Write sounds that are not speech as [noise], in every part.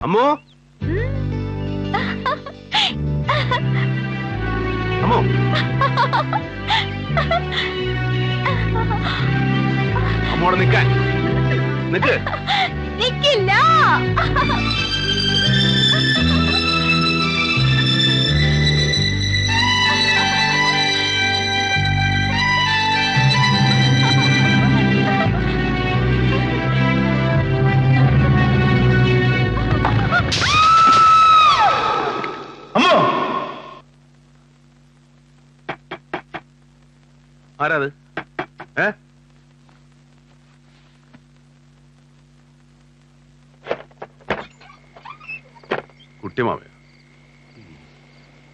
അമ്മോ? അമ്മോ? അമ്മോടെ നിക്കാൻ. നിക്ക്. നിക്കില്ല. ആരാത്? ഏ? കുട്ടിമാവ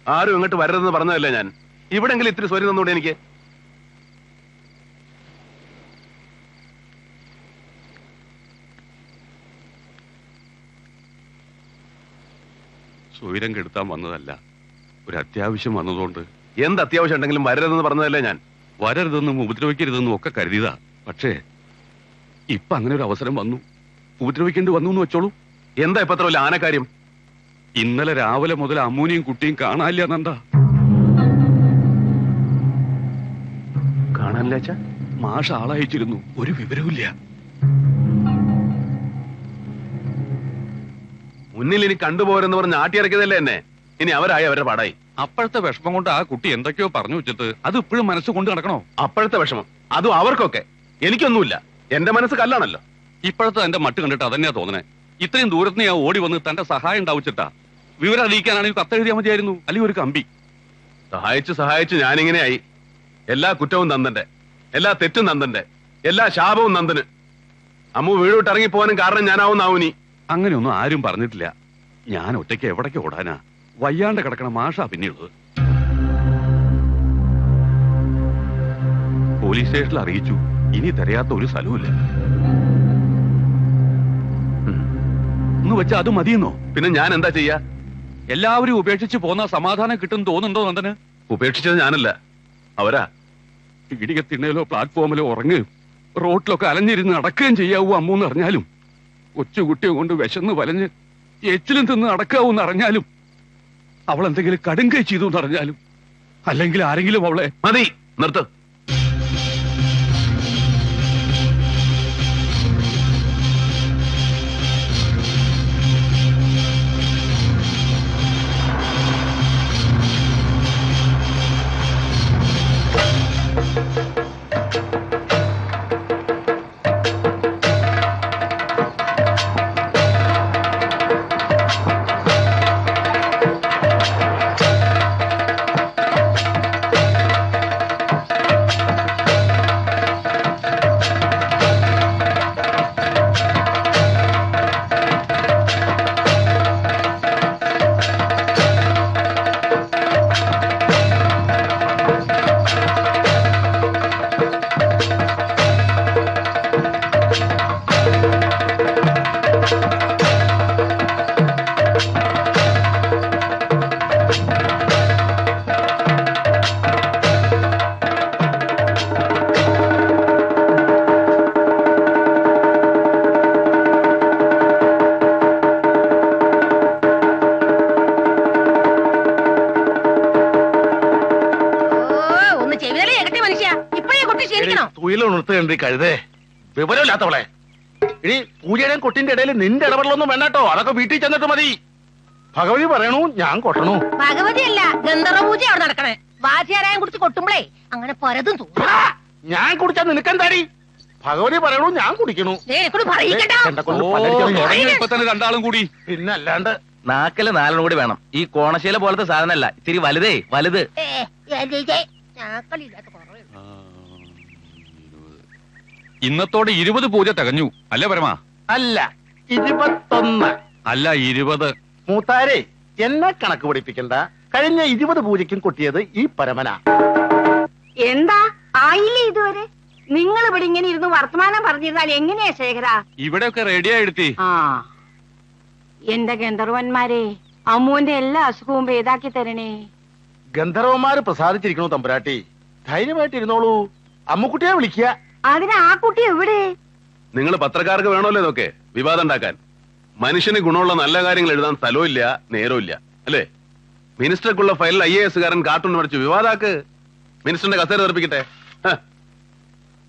ആരും ഇങ്ങോട്ട് വരരുതെന്ന് പറഞ്ഞതല്ലേ ഞാൻ? ഇവിടെങ്കിലും ഇത്തിരി സ്വരം തന്നൂടെ എനിക്ക്? സ്വൈരം കെടുത്താൻ വന്നതല്ല ഒരു അത്യാവശ്യം വന്നതുകൊണ്ട്. എന്ത് അത്യാവശ്യം ഉണ്ടെങ്കിലും വരരുതെന്ന് പറഞ്ഞതല്ലേ ഞാൻ? വരരുതെന്നും ഉപദ്രവിക്കരുതെന്നും ഒക്കെ കരുതിയതാ. പക്ഷേ ഇപ്പൊ അങ്ങനെ ഒരു അവസരം വന്നു. ഉപദ്രവിക്കേണ്ടി വന്നു എന്ന് വെച്ചോളൂ. എന്താ ഇപ്പൊ അത്ര ആന ആനക്കാര്യം? ഇന്നലെ രാവിലെ മുതൽ അമ്മൂനിയും കുട്ടിയും കാണാനില്ല നന്ദ. കാണാനില്ല മാഷ ആളയച്ചിരുന്നു. ഒരു വിവരവുമില്ല. മുന്നിൽ ഇനി കണ്ടുപോരെന്ന് പറഞ്ഞ് ആട്ടിയിറക്കിയതല്ലേ എന്നെ? ഇനി അവരായി അവരുടെ പാടായി. അപ്പോഴത്തെ വിഷമം കൊണ്ട് ആ കുട്ടി എന്തൊക്കെയോ പറഞ്ഞു വെച്ചിട്ട് അത് ഇപ്പോഴും മനസ്സ് കൊണ്ട് നടക്കണോ? അപ്പോഴത്തെ വിഷമം. അതും അവർക്കൊക്കെ. എനിക്കൊന്നുമില്ല. എന്റെ മനസ്സ് കല്ലാണല്ലോ. ഇപ്പോഴത്തെ എന്റെ മട്ട് കണ്ടിട്ട് അതന്നെയാ തോന്നണേ. ഇത്രയും ദൂരത്ത് ഞാൻ ഓടി വന്ന് തന്റെ സഹായം ഉണ്ടാവിച്ചിട്ടാ. വിവരം അറിയിക്കാനാണെങ്കിൽ കത്തെഴുതിയാൽ മതിയായിരുന്നു. അല്ലെങ്കിൽ ഒരു കമ്പി. സഹായിച്ച് സഹായിച്ച് ഞാനിങ്ങനെയായി. എല്ലാ കുറ്റവും നന്ദന്റെ. എല്ലാ തെറ്റും നന്ദന്റെ. എല്ലാ ശാപവും നന്ദന്. അമ്മു വീടോട്ട് ഇറങ്ങി പോകാനും കാരണം ഞാനാവുന്നാവൂനി അങ്ങനെയൊന്നും ആരും പറഞ്ഞിട്ടില്ല. ഞാൻ ഒറ്റയ്ക്ക് എവിടേക്ക് ഓടാനാ? വയ്യാണ്ട് കിടക്കണ മാഷാ പിന്നെയുള്ളത്. പോലീസ് സ്റ്റേഷനിൽ അറിയിച്ചു. ഇനി തരയാത്ത ഒരു സ്ഥലവുമില്ല. എന്ന് വെച്ചാൽ അത് മതിയെന്നോ? പിന്നെ ഞാൻ എന്താ ചെയ്യാ? എല്ലാവരും ഉപേക്ഷിച്ച് പോന്ന സമാധാനം കിട്ടും തോന്നുന്നുണ്ടോ നന്ദന്? ഉപേക്ഷിച്ചത് ഞാനല്ല. അവരാ. ഇടികത്തിണ്ണയിലോ പ്ലാറ്റ്ഫോമിലോ ഉറങ്ങുകയും റോട്ടിലൊക്കെ അലഞ്ഞിരുന്ന് നടക്കുകയും ചെയ്യാവൂ അമ്മൂന്ന് അറിഞ്ഞാലും കൊച്ചുകുട്ടിയെ കൊണ്ട് വിശന്ന് വലഞ്ഞ് എച്ചിലും തിന്ന് നടക്കാവൂന്ന് അറിഞ്ഞാലും അവൾ എന്തെങ്കിലും കടുങ്കൈ ചെയ്തു എന്ന് അറിഞ്ഞാലും അല്ലെങ്കിൽ ആരെങ്കിലും അവളെ മതി നിർത്ത്. തുയിലുണർത്തുകണ്ടി കഴുതേ? വിവരമില്ലാത്തവളെ. ഇനി പൂജയുടെയും കൊട്ടിന്റെ ഇടയിൽ നിന്റെ ഇടപെടലൊന്നും വേണ്ടാട്ടോ. അതൊക്കെ വീട്ടിൽ ചെന്നിട്ട് മതി. ഭഗവതി പറയണു ഞാൻ കൊട്ടണു. ഭഗവതി അല്ല ഗന്ധർവ പൂജ അവിടെ നടക്കണേ. വാചാരായം കുടിച്ച് കൊട്ടുമ്പളേ അങ്ങനെ പരതും തോന്നും. ഞാൻ കുടിച്ചാ നിനക്കെന്താടി? ഭഗവതി പറയണു ഞാൻ കുടിക്കണു. എന്നെക്കൊണ്ട് പറയിക്കട്ടോ. എന്നെ കൊണ്ട് ഓ, പലരിക്കും തുടങ്ങി. ഇപ്പൊ തന്നെ രണ്ടാളും കൂടി. പിന്നെ അല്ലാണ്ട് നാക്കൽ നാലെണ്ണം കൂടി വേണം. ഈ കോണശീല പോലത്തെ സാധനമല്ല ഇത്തിരി വലുതേ വലുത്. ഏ, ഇന്നത്തോടെ ഇരുപത് പൂജ തികഞ്ഞു. അല്ലേ പരമാ? അല്ല ഇരുപത്തൊന്ന്. അല്ല ഇരുപത്. മൂത്താരെ എന്നെ കണക്ക് പഠിപ്പിക്കണ്ട. കഴിഞ്ഞ ഇരുപത് പൂജയ്ക്കും കൊട്ടിയത് ഈ പരമന. എന്താ? ആയില്ലേ ഇതുവരെ? നിങ്ങൾ ഇവിടെ ഇങ്ങനെ ഇരുന്ന് വർത്തമാനം പറഞ്ഞിരുന്നാൽ എങ്ങനെയാ ശേഖര? ഇവിടെയൊക്കെ റെഡിയായെടുത്തി ആ. എന്റെ ഗന്ധർവന്മാരെ അമ്മുവിന്റെ എല്ലാ അസുഖവും ഭേദാക്കി തരണേ. ഗന്ധർവന്മാര് പ്രസാദിച്ചിരിക്കണു തമ്പുരാട്ടി. ധൈര്യമായിട്ട് ഇരുന്നോളൂ അമ്മുക്കുട്ടിയെ വിളിക്കുക. അതിന് ആ കുട്ടി എവിടെ? നിങ്ങൾ പത്രക്കാർക്ക് വേണമല്ലോ ഇതൊക്കെ. വിവാദം ഉണ്ടാക്കാൻ. മനുഷ്യന് ഗുണമുള്ള നല്ല കാര്യങ്ങൾ എഴുതാൻ സ്ഥലവും നേരവും ഇല്ല അല്ലേ? മിനിസ്റ്റർക്കുള്ള ഫയലിൽ ഐ എ എസ് കാരൻ കാർട്ടൂൺ വരച്ച് വിവാദാക്ക്. മിനിസ്റ്ററിന്റെ കസേര തെറിപ്പിക്കട്ടെ.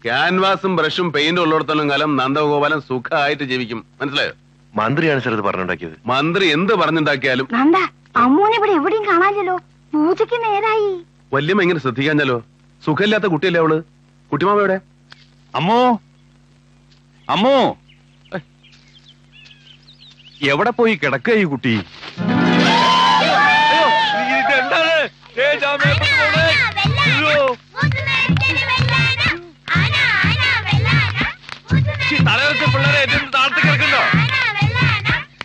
ക്യാൻവാസും ബ്രഷും പെയിന്റും ഉള്ളിടത്തോളം കാലം നന്ദഗോപാലൻ സുഖമായിട്ട് ജീവിക്കും. മനസ്സിലായോ? മന്ത്രിയാണ് സാർ ഇത് പറഞ്ഞുണ്ടാക്കിയത്. മന്ത്രി എന്ത് പറഞ്ഞുണ്ടാക്കിയാലും നന്ദ അമ്മൂനെ ഇവിടെ എവിടെയും കാണാനില്ലല്ലോ. പൂജയ്ക്ക് നേരായി. വല്യമ്മ ഇങ്ങനെ ശ്രദ്ധിക്കാഞ്ഞാലോ സുഖമില്ലാത്ത കുട്ടിയല്ലേ അവൾ? കുട്ടിമാമ എവിടെ? അമ്മോ? അമ്മോ? എവിടെ പോയി കിടക്കുക ഈ കുട്ടി?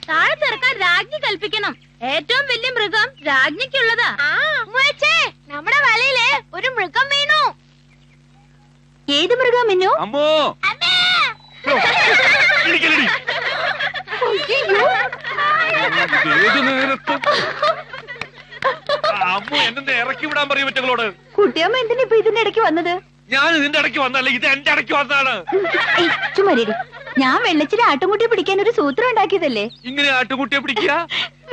താഴെ ചെറുക്കാൻ രാജ്ഞി കൽപ്പിക്കണം. ഏറ്റവും വലിയ മൃഗം രാജ്ഞിക്കുള്ളതാ. നമ്മുടെ വലയിലെ ഒരു മൃഗം വീണു. ഏത് മൃഗം മിന്നു? അമ്മോ! ഇടിക്കലടി. ഏത് നേരത്തും. അമ്മു എന്നെ ഇറക്കി വിടാൻ പറയും മറ്റങ്ങളോട് കുട്ടിയമ്മ എന്തിനാ ഇപ്പൊ ഇതിന്റെ ഇടയ്ക്ക് വന്നത്? ഞാൻ ഇതിന്റെ ഇടയ്ക്ക് വന്നല്ല ഇത് എന്റെ ഇടയ്ക്ക് വന്നതാണ്. ചുമരേരി ഞാൻ വെള്ളച്ചിരി ആട്ടുംകുട്ടി പിടിക്കാൻ ഒരു സൂത്രം ഉണ്ടാക്കിയതല്ലേ? ഇങ്ങനെ ആട്ടുംകുട്ടിയെ പിടിക്കുക?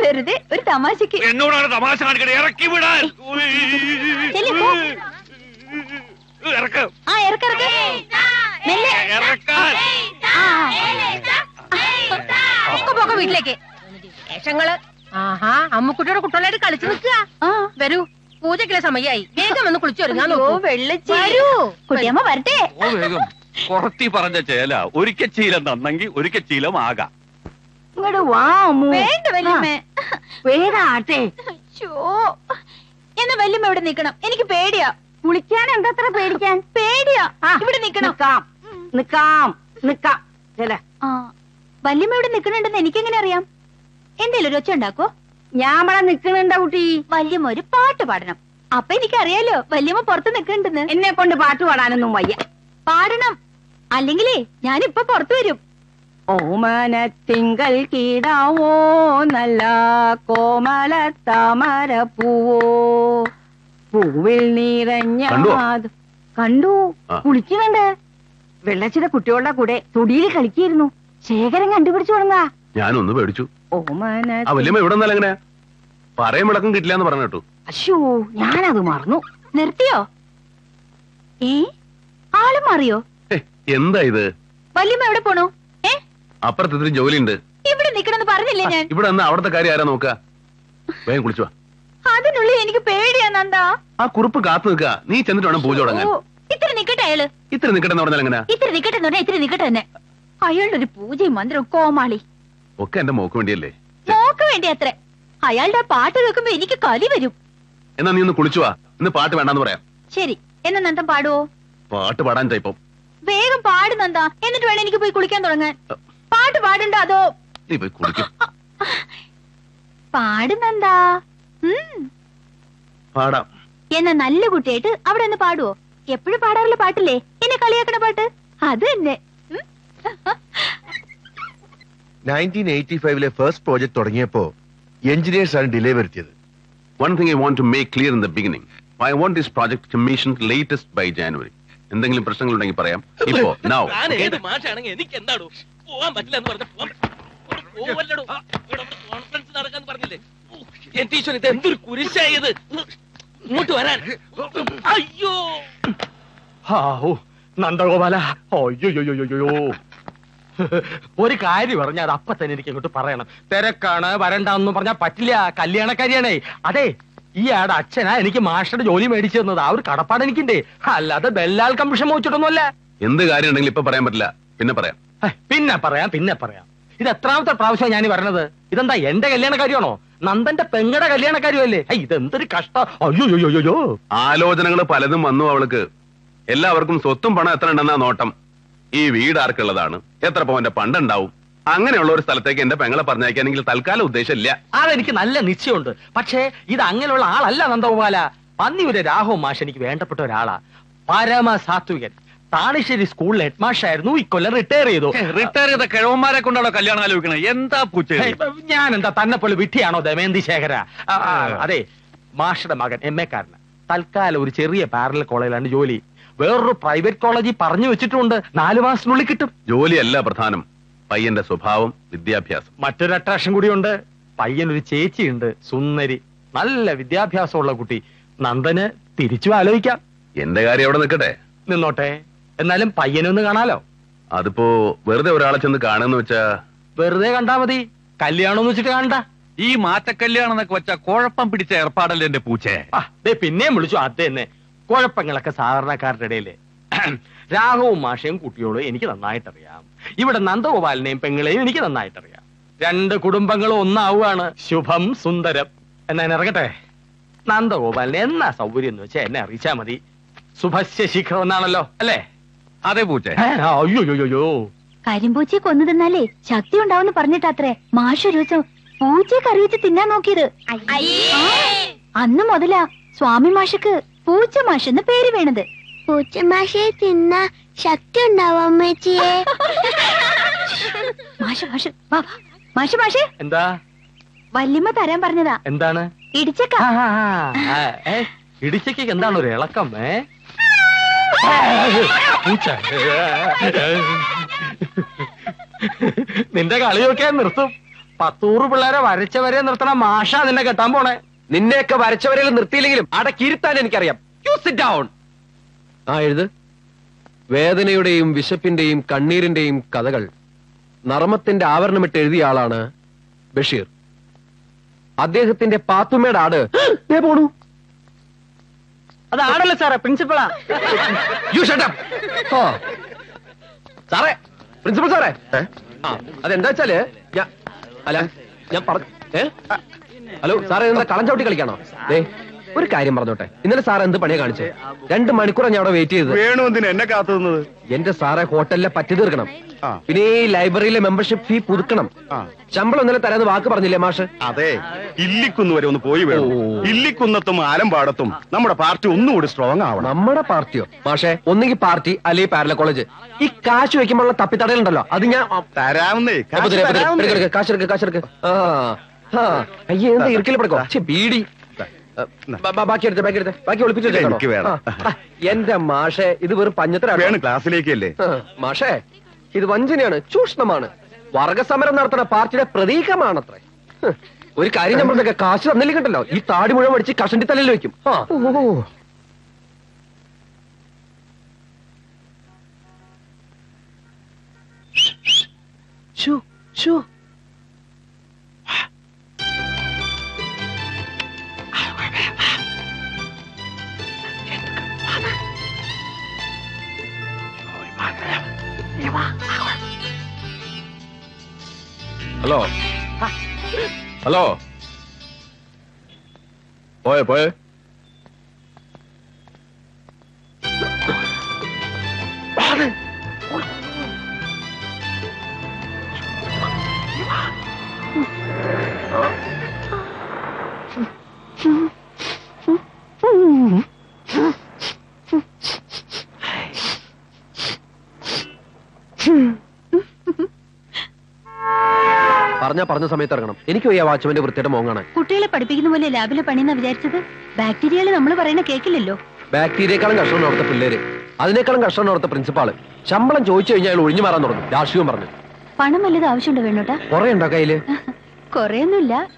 വെറുതെ ഒരു തമാശക്ക്. എന്നോടാണ് തമാശ കാണിക്കണേ ഇറക്കി വിടാൻ. ഇറക്കം. ആ ഇറക്കിറക്ക മെല്ലെ. ഇറക്കാൻ ആ. ഒക്കെ പോക വീട്ടിലേക്ക്. വേഷങ്ങൾ ആഹാ അമ്മുക്കുട്ടിയുടെ കുട്ടികളായിട്ട് കളിച്ചു നിൽക്കുക. ആ. വരൂ പൂജക്കുള്ള സമയായി വേഗം വന്ന് കുളിച്ചു ഒരുങ്ങാൻ ഓ നോക്കൂ. വെള്ളച്ചി. വരൂ. കുട്ടിയമ്മ വരട്ടെ. ഓ വേഗം. കുറത്തി പറഞ്ഞ ചേല ഒരിക്കൽ ചീലം നന്നെങ്കിൽ ഒരിക്കൽ ചീലം ആകാം. ഇങ്ങോട്ട് വാ അമ്മു. വേണ്ട വല്യമ്മേ. വേഗം ആട്ടെ. എന്നാ വല്യമ്മ ഇവിടെ നിക്കണം എനിക്ക് പേടിയാ. കുളിക്കാൻ എന്തത്ര പേടിക്കാൻ? പേടിയാ. ഇവിടെ നിക്കണം നിക്കാം നിക്കാം നിക്കാം വല്യമ്മ ഇവിടെ നിക്കണുണ്ടെന്ന് എനിക്കെങ്ങനെ അറിയാം? എന്തേലും ഒരു ഒച്ച ഉണ്ടാക്കോ ഞാൻ ഇവിടെ നിക്കണുണ്ട കുട്ടി? വല്യമ്മ ഒരു പാട്ട് പാടണം. അപ്പൊ എനിക്കറിയാലോ വല്യമ്മ പുറത്ത് നിക്കണ്ടെന്ന് എന്നെ കൊണ്ട് പാട്ട് പാടാനൊന്നും വയ്യ. പാടണം. അല്ലെങ്കിലേ ഞാനിപ്പൊ പുറത്തു വരും. ഓമനത്തിങ്കൾ കീടാവോ നല്ല കോമല തമര പൂവോ പൂവിൽ നിറഞ്ഞ? കണ്ടു. കുളിച്ചു കുളിക്കുന്നുണ്ട് വെള്ളച്ചിയുടെ കുട്ടികളുടെ കൂടെ തൊടിയിൽ കളിക്കായിരുന്നു. ശേഖരൻ കണ്ടുപിടിച്ചു തുടങ്ങാ ഞാനൊന്ന് പേടിച്ചു. വല്യമ്മ ഇവിടെ എങ്ങനെയാ പറയും വിളക്കം കിട്ടില്ല എന്ന് പറഞ്ഞു കേട്ടു. അശോ ഞാനത് മറന്നു. നിർത്തിയോ? ഏ? ആൾ മാറിയോ? എന്താ ഇത്? വല്യമ്മ എവിടെ പോണു? ഏ? അപ്പുറത്തെ ജോലിയുണ്ട്. ഇവിടെ നിക്കണെന്ന് പറഞ്ഞില്ലേ ഞാൻ? ഇവിടെ അവിടുത്തെ കാര്യം ആരാ നോക്ക? വേഗം കുളിച്ചു വാ. അതിനുള്ളിൽ എനിക്ക് പേടിയാ നന്ദാ. ആ കുറിപ്പ് കാത്തു നിൽക്കുക. നീ ചെന്നിട്ട് വേണം പൂജ തുടങ്ങാൻ. ഓ, ഇത്തിരി നിക്കട്ടെ അയാൾ. ഇത്ര നിക്കട്ടെ എന്ന് പറഞ്ഞാൽ എങ്ങനെ? ഇത്തിരി നിക്കട്ടെ എന്ന് പറഞ്ഞാ ഇത്തിരി നിക്കട്ടെ തന്നെ. അയാളുടെ ഒരു പൂജയും മന്ത്രവും കോമാളി. ഒക്കെ എന്റെ മോക്ക് വേണ്ടിയല്ലേ? മോക്ക് വേണ്ടി അത്രേ. അയാളുടെ ആ പാട്ട് കേൾക്കുമ്പോ എനിക്ക് കലി വരും. എന്നാ നീ ഒന്ന് കുളിച്ചു വാ. ഇന്ന് പാട്ട് വേണ്ടാന്ന് പറയാം. ശരി എന്നാ നന്ദൻ പാടുവോ? പാട്ട് പാടാൻ ഇപ്പം വേഗം പാട് നന്ദാ. എന്നിട്ട് വേണം എനിക്ക് പോയി കുളിക്കാൻ തുടങ്ങാൻ. പാട്ട് പാടണ്ട അതോ? നീ പോയി കുളിക്കും. പാട് നന്ദാ. പാടാം. എന്നാ നല്ല കുട്ടിയായിട്ട് അവിടെ ഒന്ന് പാടുവോ? എപ്പോഴും പാടാറുള്ള പാട്ടില്ലേ? എന്നെ കളിയാക്കണ പാട്ട്? അത് തന്നെ. നയന്റീൻ എയ്റ്റി ഫൈവിലെ ഫസ്റ്റ് പ്രോജക്ട് തുടങ്ങിയപ്പോ എഞ്ചിനീയേഴ്സ് ആണ് ഡിലേ വരുത്തിയത്. One thing I want to make clear in the beginning I want this project commission latest by January എന്തെങ്കിലും പ്രശ്നങ്ങൾ ഉണ്ടെങ്കിൽ പറയാം. ഇപ്പോ [laughs] നൗ ഏത് മാഷാണെങ്കിൽ എനിക്ക് എന്താടോ? പോവാൻ പറ്റില്ല എന്ന് പറഞ്ഞ കോൺഫറൻസ് നടക്കാന്ന് പറഞ്ഞില്ലേ? എന്റെ ഈശ്വരൻ ഇത് എന്തൊരു കുരിശായത് ഇങ്ങോട്ട് വരാൻ. അയ്യോ. ഓ നന്ദഗോപാല. അയ്യോയ്യോയ്യോയ്യോ ഒരു കാര്യം പറഞ്ഞാൽ അത് അപ്പൊ തന്നെ എനിക്ക് ഇങ്ങോട്ട് പറയണം. തിരക്കാണ് വരണ്ടെന്നും പറഞ്ഞാൽ പറ്റില്ല. കല്യാണക്കാരിയാണേ. അതെ ഈ ആടെ അച്ഛനാ എനിക്ക് മാസ്റ്ററുടെ ജോലി മേടിച്ചു തന്നത്. ആ ഒരു കടപ്പാട് എനിക്കുണ്ടേ. അല്ലാതെ ബെല്ലാൽ കമ്മീഷൻ മോച്ചിട്ടൊന്നുമല്ല എന്ത് കാര്യം ഉണ്ടെങ്കിലും ഇപ്പൊ പറയാൻ പറ്റില്ല. പിന്നെ പറയാം. പിന്നെ പറയാം പിന്നെ പറയാം. ഇത് എത്രാമത്തെ പ്രാവശ്യം ഞാൻ പറഞ്ഞത് ഇതെന്താ എന്റെ കല്യാണക്കാരിയാണോ നന്ദന്റെ പെങ്ങടെ കല്യാണക്കാരിയല്ലേ ഇതെന്തൊരു കഷ്ടം. അയ്യോ ആലോചനകൾ പലതും വന്നു അവൾക്ക്. എല്ലാവർക്കും സ്വത്തും പണം എത്ര ഉണ്ടെന്നാ നോട്ടം. ഈ വീട് ആർക്കുള്ളതാണ്. എത്ര പവന്റെ പണ്ടുണ്ടാവും. അങ്ങനെയുള്ള ഒരു സ്ഥലത്തേക്ക് എന്റെ പെങ്ങളെ പറഞ്ഞയക്കാനെങ്കിൽ തൽക്കാലം ഉദ്ദേശമില്ല. അതെനിക്ക് നല്ല നിശ്ചയമുണ്ട്. പക്ഷേ ഇത് അങ്ങനെയുള്ള ആളല്ല നന്ദഗോപാല. പന്നിയുടെ രാഹു മാഷ് എനിക്ക് വേണ്ടപ്പെട്ട ഒരാളാ. പരമ താണിശ്ശേരി സ്കൂളിൽ ഹെഡ് ആയിരുന്നു ഇക്കൊല്ലം റിട്ടയർ ചെയ്തു. റിട്ടയർ ചെയ്ത കിഴവന്മാരെ കൊണ്ടാണോ കല്യാണം ആലോചിക്കുന്നത് എന്താ പൂച്ച ഞാൻ എന്താ തന്നെ പോലെ വിട്ടിയാണോ ദമയന്തി ശേഖര? അതെ മാഷയുടെ മകൻ എം എ കാരന്. തൽക്കാലം ഒരു ചെറിയ പാരലൽ കോളേജിലാണ് ജോലി. വേറൊരു പ്രൈവറ്റ് കോളേജിൽ പറഞ്ഞു വെച്ചിട്ടുണ്ട് നാലു മാസത്തിനുള്ളിൽ കിട്ടും. ജോലിയല്ല പ്രധാനം പയ്യന്റെ സ്വഭാവം വിദ്യാഭ്യാസം. മറ്റൊരു അട്രാക്ഷൻ കൂടിയുണ്ട് പയ്യനൊരു ചേച്ചിയുണ്ട് സുന്ദരി. നല്ല വിദ്യാഭ്യാസമുള്ള കുട്ടി. നന്ദന് തിരിച്ചു ആലോചിക്കാം. എന്റെ കാര്യം അവിടെ നിൽക്കട്ടെ? നിന്നോട്ടെ. എന്നാലും പയ്യനൊന്ന് കാണാലോ? അതിപ്പോ വെറുതെ ഒരാളെ ചെന്ന് കാണുന്ന വെച്ചാ വെറുതെ കണ്ടാ മതി. കല്യാണം എന്ന് വെച്ചിട്ട് കാണണ്ട. ഈ മാറ്റക്കല്യാണം എന്നൊക്കെ വെച്ചാ കുഴപ്പം പിടിച്ച ഏർപ്പാടല്ലേ എന്റെ പൂച്ചേ? ആ ദേ പിന്നെയും വിളിച്ചു. അത് തന്നെ. കുഴപ്പങ്ങളൊക്കെ സാധാരണക്കാരുടെ ഇടയിൽ. രാഘവും മാഷയും കുട്ടിയോളും എനിക്ക് നന്നായിട്ടറിയാം. ഇവിടെ നന്ദഗോപാലിനെയും പെങ്ങളെയും എനിക്ക് നന്നായിട്ടറിയാം. രണ്ട് കുടുംബങ്ങളും ഒന്നാവുകയാണ്. ശുഭം സുന്ദരം. എന്നാ ഞാൻ ഇറങ്ങട്ടെ? നന്ദഗോപാലിനെ എന്നാ സൗകര്യം എന്ന് വെച്ചാൽ എന്നെ അറിയിച്ചാ മതി. ശീഘ്രം എന്നാണല്ലോ അല്ലേ? അതെ പൂച്ചേ. ഏ, അയ്യോ അയ്യോ, അയ്യോ. കരിമ്പൂച്ചയെ കൊന്നു തിന്നാലേ ശക്തി ഉണ്ടാവുമെന്ന് പറഞ്ഞിട്ടാത്രേ മാഷ് ഒരു ദിവസം പൂച്ചയെ കറി വെച്ച് തിന്നാൻ നോക്കിയത്. അന്ന് മുതലാ സ്വാമി മാഷക്ക് പൂച്ച മാഷ് എന്ന് പേര് പൂച്ച മാഷെ തിന്ന ശക്തി ഉണ്ടാവും അമ്മച്ചിയെ. [laughs] മാഷ് മാഷ് വാ, വാ. മാഷ് മാഷ്. എന്താ? വല്യമ്മ തരാൻ പറഞ്ഞതാ. എന്താണ്? ഇടിച്ചക്ക. ഇടിച്ചയ്ക്ക് എന്താണ് ഒരു ഇളക്കം ഏ? പൂച്ച. നിന്റെ കളിയൊക്കെ നിർത്തും. പത്തൂറ് പിള്ളേരെ വരച്ചവരെ നിർത്തണ മാഷ നിന്നെ കെട്ടാൻ പോണേ. നിന്നെയൊക്കെ വരച്ചവരെ നിർത്തിയില്ലെങ്കിലും അടക്കിയിരുത്താൻ എനിക്കറിയാം. യു സിറ്റ് ഡൗൺ ആ എഴുത്. വേദനയുടെയും വിശപ്പിന്റെയും കണ്ണീരിന്റെയും കഥകൾ നർമ്മത്തിന്റെ ആവരണമിട്ട് എഴുതിയ ആളാണ് ബഷീർ. അദ്ദേഹത്തിന്റെ പാത്തുമ്മയുടെ ആട്. പോണു. അത് ആടല്ല സാറേ പ്രിൻസിപ്പളാ. യു ഷട്ട് അപ്പ് ഓ. സാറേ പ്രിൻസിപ്പൽ സാറേ. ആ അതെന്താ വെച്ചാൽ ഞാൻ അല്ല ഞാൻ പറഞ്ഞു ഏ? ഹലോ സാറേ എന്താ കളം ചവിട്ടി കളിക്കാണോ? ദേ ഒരു കാര്യം പറഞ്ഞോട്ടെ. ഇന്നലെ സാർ എന്ത് പണിയാ കാണിച്ചു? രണ്ട് മണിക്കൂറാണ് ഞാൻ അവിടെ വെയിറ്റ് ചെയ്തത്. വേണു എന്തിനാ എന്നെ കാത്തുന്നത് എന്റെ സാറെ ഹോട്ടലിലെ പറ്റി തീർക്കണം. പിന്നെ ഈ ലൈബ്രറിയിലെ മെമ്പർഷിപ്പ് ഫീ പുതുക്കണം. ശമ്പളം ഇന്നലെ തരാന്ന് വാക്ക് പറഞ്ഞില്ലേ മാഷ്? അതെ. ഇല്ലിക്കുന്ന് വരെ ഒന്ന് പോയി വേണം. ഇല്ലിക്കുന്നത്തും ആലമ്പാടത്തും നമ്മുടെ പാർട്ടി ഒന്നുകൂടി സ്ട്രോങ് ആവണം. നമ്മുടെ പാർട്ടിയോ? മാഷെ ഒന്നെങ്കിൽ പാർട്ടി അല്ലെങ്കിൽ പാരല കോളേജ് ഈ കാശ് വെക്കുമ്പോഴുള്ള തപ്പിത്തടയുണ്ടല്ലോ അത് ഞാൻ തരാമെന്നേ തരാവുന്നേ. കാശ് കാശ് എടുക്ക് ആ അയ്യേ എന്താ ഇറുക്കിൽ പെടുക്കോ? ബീഡി. ബാക്കി എടുത്ത് ബാക്കി എടുത്ത്. ബാക്കി ഒളിപ്പിച്ചു ഇല്ല, വെച്ചേക്കണോ? എനിക്ക് വേണം. ആ, ആ, എന്റെ മാഷെ ഇത് വെറും പഞ്ഞത്തരാണ്. വേണം ക്ലാസ്സിലേക്കല്ലേ? മാഷെ മാഷേ ഇത് വഞ്ചനയാണ് ചൂഷണമാണ്. വർഗസമരം നടത്തുന്ന പാർട്ടിയുടെ പ്രതീകമാണത്രേ. ഒരു കാര്യം നമ്മളൊക്കെ കാശ് തന്നില്ലെങ്കിണ്ടല്ലോ ഈ താടി മുഴുവൻ അടിച്ച് കഷണ്ടി തലയിൽ വെക്കും. ഷൂ ശ്ശോ, ഹലോ. ഹലോ. പോയെ പോയെ. പറഞ്ഞാ പറഞ്ഞ സമയത്ത് ഇറങ്ങണം. എനിക്ക് വയ്യ വാച്ച്മാന്റെ വൃത്തിയുടെ മോങ്ങാണ്. കുട്ടികളെ പഠിപ്പിക്കുന്ന പോലെ ലാബിലെ പണിയെന്നാ വിചാരിച്ചത്? ബാക്ടീരിയകൾ നമ്മൾ പറയുന്ന കേക്കില്ലല്ലോ. ബാക്ടീരിയേക്കാളും കഷ്ടം ഓർത്ത പിള്ളേര്. അതിനേക്കാളും കഷ്ടം ഓർത്ത പ്രിൻസിപ്പാൾ. ശമ്പളം ചോദിച്ചു കഴിഞ്ഞാൽ അയാൾ ഒഴിഞ്ഞു മാറാൻ തുടങ്ങും. രാഷ്ട്രീയം പറഞ്ഞു. പണം വല്ലത് ആവശ്യമുണ്ടോ വേണോട്ടാ? കുറെ ഉണ്ടോ കയ്യിൽ? കൊറേയൊന്നുമില്ല.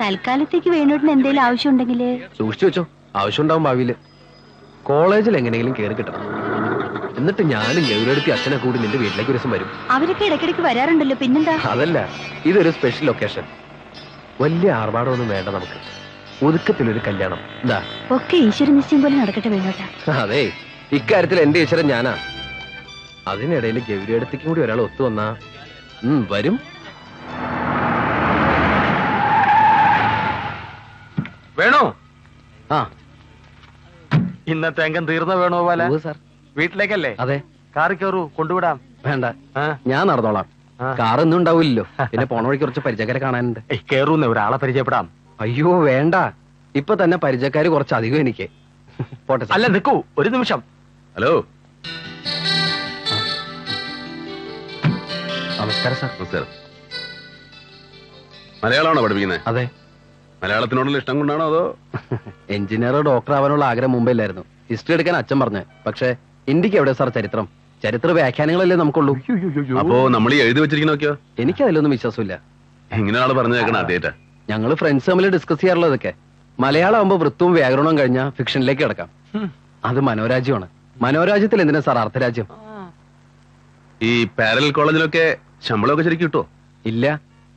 തൽക്കാലത്തേക്ക് വേണോട്ടിന് എന്തെങ്കിലും ആവശ്യമുണ്ടെങ്കിൽ. സൂക്ഷിച്ചു വെച്ചോ. ആവശ്യം ഉണ്ടാവും ഭാവിയിൽ. കോളേജിൽ എങ്ങനെയെങ്കിലും കേറി കിട്ടണം. എന്നിട്ട് ഞാനും ഗൗരവടുത്തി അച്ഛനെ കൂടി നിന്റെ വീട്ടിലേക്ക് ഒരു ദിവസം വരും. അവരൊക്കെ ഇടയ്ക്കിടയ്ക്ക് വരാറുണ്ടല്ലോ പിന്നെന്താ? അതല്ല ഇതൊരു സ്പെഷ്യൽ ലൊക്കേഷൻ വലിയ ആർഭാടമൊന്നും വേണ്ട നമുക്ക്. ഒതുക്കത്തിലൊരു കല്യാണം. എന്താ ഒക്കെ ഈശ്വര നിശ്ചയം പോലെ നടക്കട്ടെ വേണോട്ടാ. അതെ ഇക്കാര്യത്തിൽ എന്റെ ഈശ്വരൻ ഞാനാ. അതിനിടയിൽ ഗൗരിയടത്തേക്കും കൂടി ഒരാൾ ഒത്തു വന്നാ. വരും. വേണോ? ആ. ഇന്നത്തെ അംഗം തീർന്ന വേണോ പോലെ സാർ. വീട്ടിലേക്കല്ലേ? അതെ. കാറി കയറൂ കൊണ്ടുവിടാം. വേണ്ട. ഞാൻ നടന്നോളാം. കാറൊന്നും കാർ ഒന്നും ഉണ്ടാവില്ലല്ലോ. പിന്നെ പോണ വഴിക്ക് കുറച്ച് പരിചയക്കാരെ കാണാനുണ്ട്. കയറൂന്ന് കേറൂന്ന് ഒരാളെ പരിചയപ്പെടാം. അയ്യോ വേണ്ട. ഇപ്പൊ തന്നെ പരിചയക്കാര് കുറച്ച് അധികം എനിക്ക്. പോട്ടെ അല്ല നിക്കൂ ഒരു നിമിഷം. ഹലോ. നമസ്കാരം സാർ. നമസ്കാരം. മലയാളമാണോ പഠിപ്പിക്കുന്നത്? അതെ. മലയാളത്തിനോടുള്ള ഇഷ്ടം കൊണ്ടാണോ അതോ? എഞ്ചിനീയറോ ഡോക്ടർ ആവാനുള്ള ആഗ്രഹം മുമ്പേ ഇല്ലായിരുന്നു. ഹിസ്റ്ററി എടുക്കാൻ അച്ഛൻ പറഞ്ഞു. പക്ഷെ ഇന്ത്യയ്ക്ക് എവിടെ സാർ ചരിത്രം? ചരിത്ര വ്യാഖ്യാനങ്ങളല്ലേ നമുക്കുള്ളൂ. അപ്പോ നമ്മൾ ഈ എഴുതി വെച്ചിരിക്കുന്നൊക്കെയോ എനിക്ക് അതിലൊന്നും വിശ്വാസമില്ല. എങ്ങനെയാണ് ആൾ പറഞ്ഞു കേൾക്കണം ആദ്യമായിട്ടാ ഞങ്ങൾ ഫ്രണ്ട്സ് തമ്മിൽ ഡിസ്കസ് ചെയ്യാറുള്ളതൊക്കെ. മലയാളം ആകുമ്പോൾ വൃത്തവും വ്യാകരണവും കഴിഞ്ഞാൽ ഫിക്ഷനിലേക്ക് കിടക്കാം. അത് മനോരാജ്യമാണ്. മനോരാജ്യത്തിൽ എന്തിനാ സാർ അർത്ഥരാജ്യം ഈ പാരലൽ കോളേജിലൊക്കെ ശമ്പളമൊക്കെ ശരിക്കും കിട്ടുമോ ഇല്ല.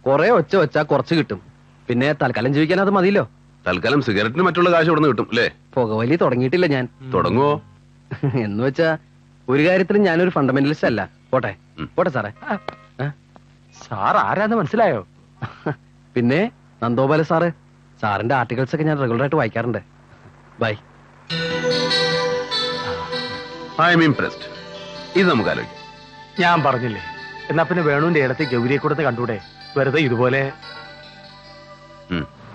കുറെ ഒച്ച വെച്ചാ കുറച്ച് കിട്ടും. പിന്നെ തൽക്കാലം ജീവിക്കാൻ അത് മതിയല്ലോ. തൽക്കാലം സിഗരറ്റിന് മറ്റുള്ള കാശ് ഇവിടെ കിട്ടും അല്ലേ? പുകവലി തുടങ്ങിയിട്ടില്ല ഞാൻ. തുടങ്ങുവോ? [laughs] എന്ന് വെച്ചാ ഒരു കാര്യത്തിലും ഞാനൊരു ഫണ്ടമെന്റലിസ്റ്റ് അല്ല. പോട്ടെ പോട്ടെ സാറേ. സാർ ആരാന്ന് മനസ്സിലായോ? [laughs] പിന്നെ നന്ദോപാല സാറ് സാറിന്റെ ആർട്ടിക്കിൾസ് ഒക്കെ ഞാൻ റെഗുലർ ആയിട്ട് വായിക്കാറുണ്ട്. ബൈ. ഐ എം ഇംപ്രസ്ഡ് ഇത് നമുക്ക് ആലോചിക്കാം. ഞാൻ പറഞ്ഞില്ലേ എന്നാ പിന്നെ വേണുവിന്റെ ഇടത്തെ ഗൗരിയെ കൊടുത്ത് കണ്ടൂടെ? വെറുതെ ഇതുപോലെ